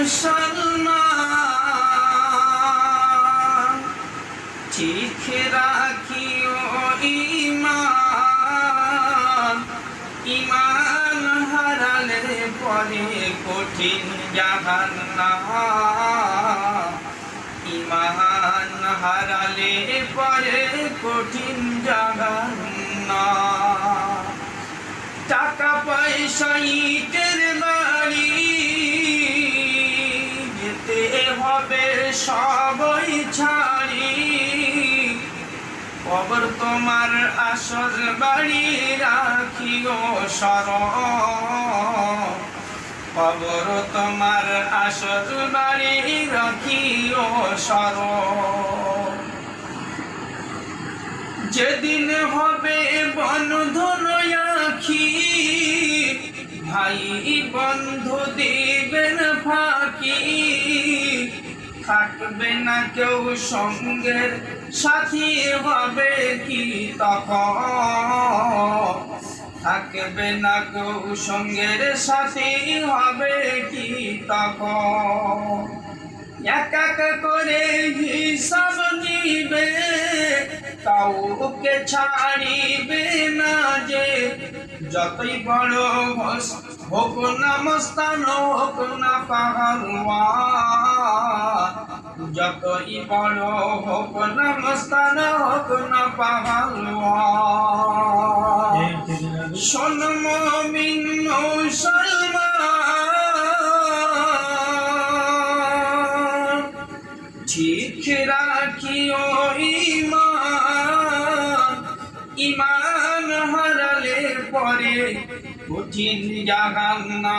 মুসলমান ঠিক রাখিও ইমান ইমান হারালে পরে কঠিন জাহান্না ইমান হারালে পরে কঠিন জাহান্না টাকা পয়সা ইটের সবই ছাড়ি। কবর তোমার আসর বাড়ি রাখিও সর কবর তোমার আসর বাড়ি রাখিও সর যেদিন হবে বন্ধন আখি ভাই বন্ধু দিবেন ফাঁকি। থাকবে না কেউ সঙ্গের সাথী হবে কি থাকবে না কেউ সঙ্গের সাথী হবে কি এক এক করে হিসাব নিবে, কাউকে ছাড়িবে না যে। যতই বড় হস- হোক না মস্তান, হোক না পাহাড়ুয়া। যতই বড়, হোক না মস্তান, হোক না পাহাড়ুয়া। ঠিক রাখিও ইমান। পরে কঠিন জাহান্না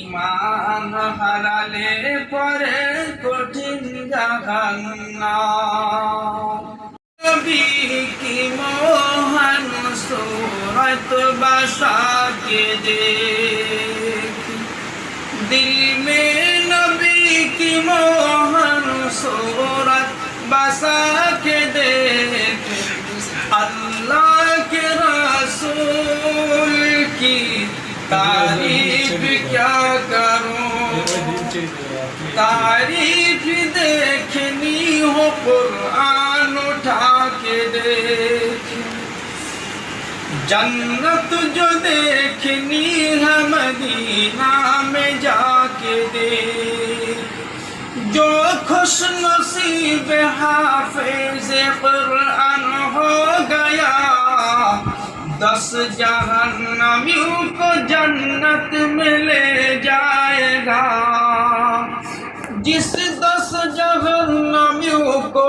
ইমান হারালে পরে কঠিন জাহান্না কি মোহন সোহত বাসা কে দেখ দিল মে নবী কি মোহন সোহত বাসা কে तारीफ क्या करूं तारीफ देखनी हो कुरान उठा के देख जन्नत जो देखनी है मदीना में जाके देख जो खुश नसीब हाफिज दस जहन्नमियों को जन्नत में ले जाएगा। जिस दस जहन्नमियों को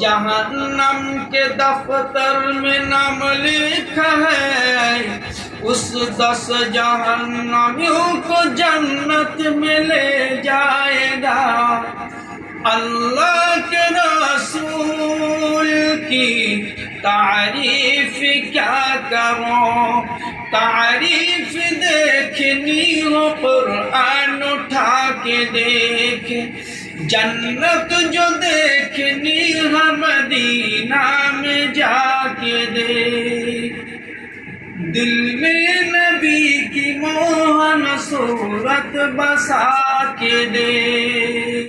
जहन्नम के दफ्तर में नाम लिखा है, उस दस जहन्नमियों को जन्नत में ले जाएगा। अल्लाह के रसूल की तारीफ़ क्या करो? तारीफ़ देखनी हो, कुरान उठा के देख। जन्नत जो देखनी है, मदीना में जाके देख। दिल में नबी की मोहन सूरत बसा के दे